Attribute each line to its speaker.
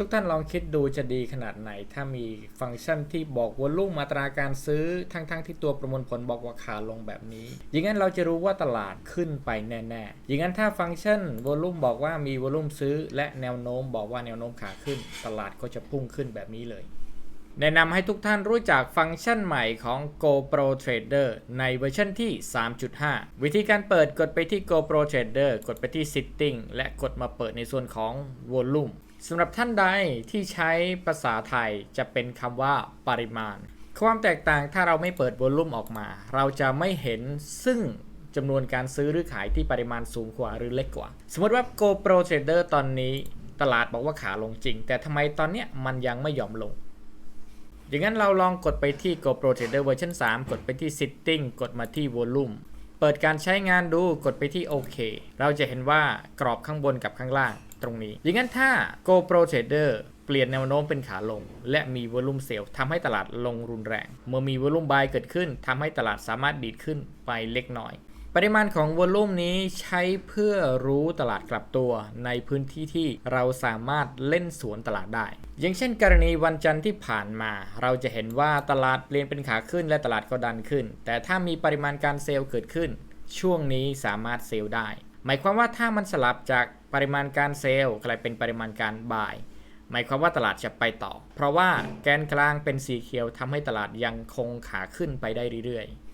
Speaker 1: ทุกท่านลองคิดดูจะดีขนาดไหน ถ้ามีฟังก์ชันที่บอกวอลลุ่มอัตราการซื้อ ทั้งๆที่ตัวประมวลผลบอกว่าขาลงแบบนี้อย่างนั้นเราจะรู้ว่าตลาดขึ้นไปแน่ๆอย่างนั้นถ้าฟังก์ชันวอลลุ่มบอกว่ามีวอลลุ่มซื้อ และแนวโน้มบอกว่าแนวโน้มขาขึ้น ตลาดก็จะพุ่งขึ้นแบบนี้เลยแนะนำให้ทุกท่านรู้จักฟังก์ชันใหม่ของ GoPro Trader ในเวอร์ชันที่ 3.5 วิธีการเปิดกดไปที่ GoPro Trader กดไปที่ Setting และกดมาเปิดในส่วนของ Volume สำหรับท่านใดที่ใช้ภาษาไทยจะเป็นคำว่าปริมาณ ความแตกต่างถ้าเราไม่เปิด Volume ออกมา เราจะไม่เห็นซึ่งจำนวนการซื้อหรือขายที่ปริมาณสูงกว่าหรือเล็กกว่า สมมติว่า GoPro Trader ตอนนี้ตลาดบอกว่าขาลงจริง แต่ทำไมตอนเนี้ยมันยังไม่ยอมลงอย่างนั้นเราลองกดไปที่ GoPro Trader เวอร์ชัน3กดไปที่ Setting กดมาที่ Volume เปิดการใช้งานดูกดไปที่โอเค เราจะเห็นว่ากรอบข้างบนกับข้างล่างตรงนี้ดังนั้นถ้า GoPro Trader เปลี่ยนแนวโน้มเป็นขาลง และมีวอลุ่มเซลล์ทำให้ตลาดลงรุนแรง เมื่อมีวอลุ่มบายเกิดขึ้นทำให้ตลาดสามารถดีดขึ้นไปเล็กน้อย ปริมาณของวอลลุ่มนี้ใช้เพื่อรู้ตลาดกลับตัวในพื้นที่ที่เราสามารถเล่นสวนตลาดได้ อย่างเช่น กรณีวันจันทร์ที่ผ่านมา เราจะเห็นว่าตลาดเปลี่ยนเป็นขาขึ้นและตลาดก็ดันขึ้น แต่ถ้ามีปริมาณการเซลล์เกิดขึ้น ช่วงนี้สามารถเซลล์ได้ หมายความว่าถ้ามันสลับจากปริมาณการเซลล์กลายเป็นปริมาณการบาย หมายความว่าตลาดจะไปต่อ เพราะว่าแกนกลางเป็นสีเขียวทำให้ตลาดยังคงขาขึ้นไปได้เรื่อยๆ